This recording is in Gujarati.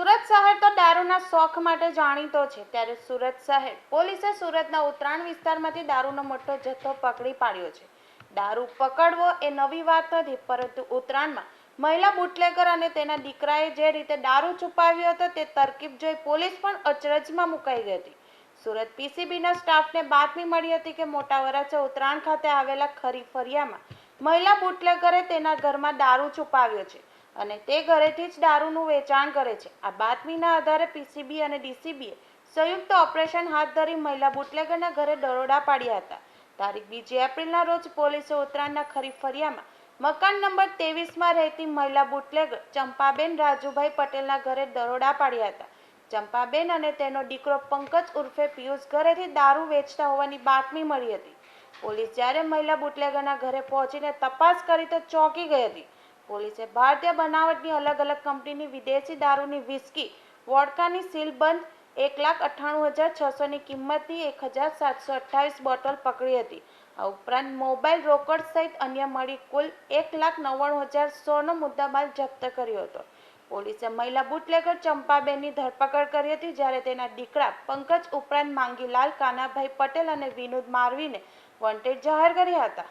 સુરત શહેર તો દારૂના શોખ માટે જાણીતો છે. ત્યારે સુરત શહેર પોલીસે સુરતના ઉત્તરાયણ વિસ્તારમાંથી દારૂનો મોટો જથ્થો પકડી પાડ્યો છે. દારૂ પકડવો એ નવી વાત નથી, પરંતુ ઉત્તરાયણમાં મહિલા બુટલેગર અને તેના દીકરાએ જે રીતે દારૂ છુપાવ્યો હતો તે તરકીબ જોઈ પોલીસ પણ અચરજમાં મુકાઈ ગઈ હતી. સુરત પીસીબીના સ્ટાફને બાતમી મળી હતી કે મોટા વરાછા ઉત્તરાયણ ખાતે આવેલા ખરી ફરિયામાં મહિલા બુટલેગરે તેના ઘરમાં દારૂ છુપાવ્યો છે. અને તે ઘરેથી જ દારૂનું વેચાણ કરે છે. આ બાતમીના આધારે પીસીબી અને ડીસીબીએ સંયુક્ત ઓપરેશન હાથ ધરી મહિલા બુટલેગરના ઘરે દરોડા પાડ્યા હતા. તારીખ બીજી એપ્રિલના રોજ પોલીસે ઉત્તરાયણના ખરી ફરિયામાં મકાન નંબર ત્રેવીસમાં રહેતી મહિલા બુટલેગર ચંપાબેન રાજુભાઈ પટેલના ઘરે દરોડા પાડ્યા હતા. ચંપાબેન અને તેનો દીકરો પંકજ ઉર્ફે પિયુષ ઘરેથી દારૂ વેચતા હોવાની બાતમી મળી હતી. પોલીસ જ્યારે મહિલા બુટલેગરના ઘરે પહોંચીને તપાસ કરી તો ચોંકી ગઈ હતી. પોલીસે ભારતીય બનાવટની અલગ અલગ કંપનીની વિદેશી દારૂની વિસ્કી, વોડકાની સીલબંધ એક લાખ અઠ્ઠાણું હજાર છસોની કિંમતની એક હજાર સાતસો અઠ્ઠાવીસ બોટલ પકડી હતી. આ ઉપરાંત મોબાઈલ રોકડ સહિત અન્ય મળી કુલ એક લાખ નવ્વાણું હજાર સોનો મુદ્દામાલ જપ્ત કર્યો હતો. પોલીસે મહિલા બુટલેગર ચંપાબેનની ધરપકડ કરી હતી, જ્યારે તેના દીકરા પંકજ ઉપરાંત માંગીલાલ કાનાભાઈ પટેલ અને વિનોદ મારવીને વોન્ટેડ જાહેર કર્યા હતા.